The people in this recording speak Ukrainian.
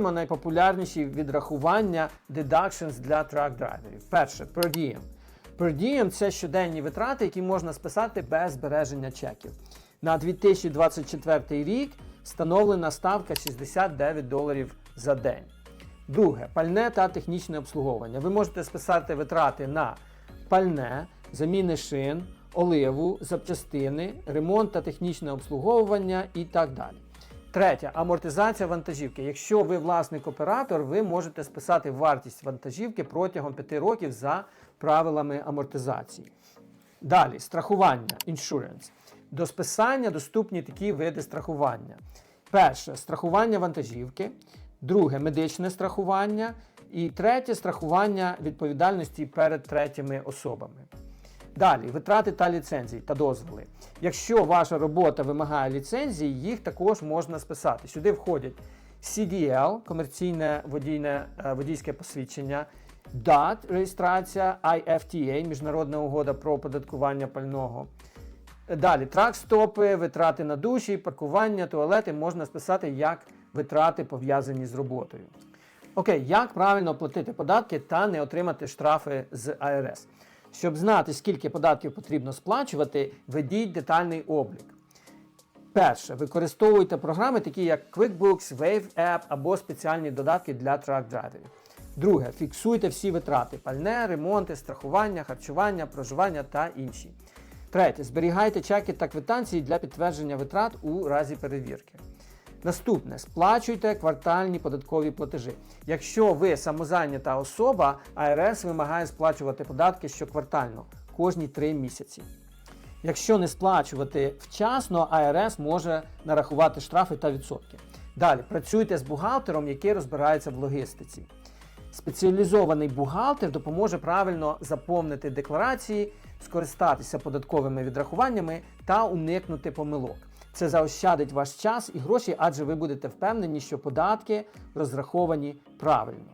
Найпопулярніші відрахування deductions для трак-драйверів. Перше, per diem. Per diem – це щоденні витрати, які можна списати без збереження чеків. На 2024 рік встановлена ставка 69 доларів за день. Друге, пальне та технічне обслуговування. Ви можете списати витрати на пальне, заміни шин, оливу, запчастини, ремонт та технічне обслуговування і так далі. Третє амортизація вантажівки. Якщо ви власник-оператор, ви можете списати вартість вантажівки протягом 5 років за правилами амортизації. Далі страхування insurance. До списання доступні такі види страхування. Перше страхування вантажівки, друге медичне страхування і третє страхування відповідальності перед третіми особами. Далі, витрати та ліцензії та дозволи. Якщо ваша робота вимагає ліцензії, їх також можна списати. Сюди входять CDL, комерційне водійне, е, водійське посвідчення, DAT, реєстрація, IFTA, міжнародна угода про оподаткування пального. Далі, трак-стопи, витрати на душі, паркування, туалети можна списати як витрати пов'язані з роботою. Окей, як правильно платити податки та не отримати штрафи з АРС? Щоб знати, скільки податків потрібно сплачувати, ведіть детальний облік. Перше, використовуйте програми, такі як QuickBooks, Wave App або спеціальні додатки для трак-драйверів. Друге, фіксуйте всі витрати: пальне, ремонти, страхування, харчування, проживання та інші. Третє, зберігайте чеки та квитанції для підтвердження витрат у разі перевірки. Наступне сплачуйте квартальні податкові платежі. Якщо ви самозайнята особа, АРС вимагає сплачувати податки щоквартально кожні 3 місяці. Якщо не сплачувати вчасно, АРС може нарахувати штрафи та відсотки. Далі працюйте з бухгалтером, який розбирається в логістиці. Спеціалізований бухгалтер допоможе правильно заповнити декларації, скористатися податковими відрахуваннями та уникнути помилок. Це заощадить ваш час і гроші, адже ви будете впевнені, що податки розраховані правильно.